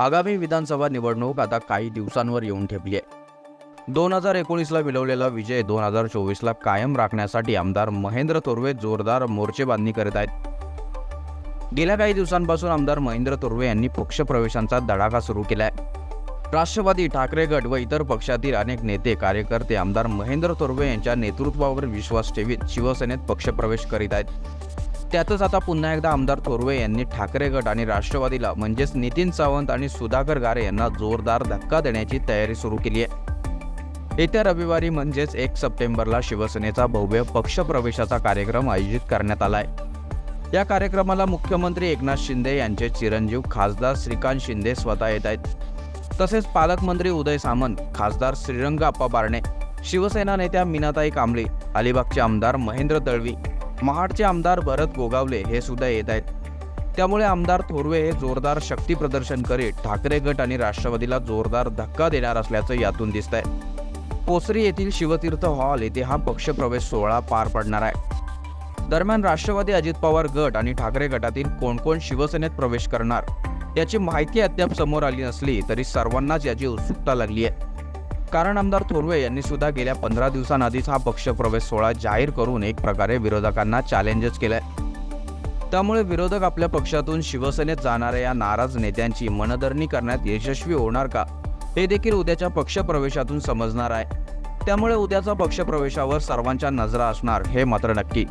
आगामी विधानसभा निवडणूक आता काही दिवसांवर येऊन ठेपली आहे. दोन हजार एकोणीसला मिळवलेला विजय दोन हजार चोवीसला कायम राखण्यासाठी आमदार महेंद्र तोरवे जोरदार मोर्चेबांधणी करीत आहेत. गेल्या काही दिवसांपासून आमदार महेंद्र तोरवे यांनी पक्षप्रवेशांचा धडाका सुरू केला आहे राष्ट्रवादी ठाकरे गट व इतर पक्षातील अनेक नेते कार्यकर्ते आमदार महेंद्र तोरवे यांच्या नेतृत्वावर विश्वास ठेवीत शिवसेनेत पक्षप्रवेश करीत आहेत. त्यातच आता पुन्हा एकदा आमदार थोरवे यांनी ठाकरे गट आणि राष्ट्रवादीला म्हणजेच नितीन सावंत आणि सुधाकर गारे यांना जोरदार धक्का देण्याची तयारी सुरू केली आहे. येत्या रविवारी म्हणजेच एक सप्टेंबरला शिवसेनेचा भव्य पक्षप्रवेशाचा कार्यक्रम आयोजित करण्यात आलाय. या कार्यक्रमाला मुख्यमंत्री एकनाथ शिंदे यांचे चिरंजीव खासदार श्रीकांत शिंदे स्वतः येत आहेत. तसेच पालकमंत्री उदय सामंत खासदार श्रीरंग आप्पा बारणे शिवसेना नेत्या मीनाताई कांबळे अलिबागचे आमदार महेंद्र दळवी महाडचे आमदार भरत गोगावले हे सुद्धा येत आहेत. त्यामुळे आमदार थोरवे हे जोरदार शक्ती प्रदर्शन करीत ठाकरे गट आणि राष्ट्रवादीला जोरदार धक्का देणार असल्याचं यातून दिसत आहे पोसरी येथील शिवतीर्थ हॉल येथे हा पक्षप्रवेश सोहळा पार पडणार आहे. दरम्यान राष्ट्रवादी अजित पवार गट आणि ठाकरे गटातील कोण कोण शिवसेनेत प्रवेश करणार याची माहिती अद्याप समोर आली नसली तरी सर्वांनाच याची उत्सुकता लागली आहे. कारण आमदार थोरवे यांनी सुद्धा गेल्या पंधरा दिवसांआधीच हा पक्षप्रवेश सोहळा जाहीर करून एक प्रकारे विरोधकांना चॅलेंजच केलाय. त्यामुळे विरोधक आपल्या पक्षातून शिवसेनेत जाणाऱ्या या नाराज नेत्यांची मनधरणी करण्यात यशस्वी होणार का हे देखील उद्याच्या पक्षप्रवेशातून समजणार आहे. त्यामुळे उद्याचा पक्षप्रवेशावर सर्वांच्या नजरा असणार हे मात्र नक्की.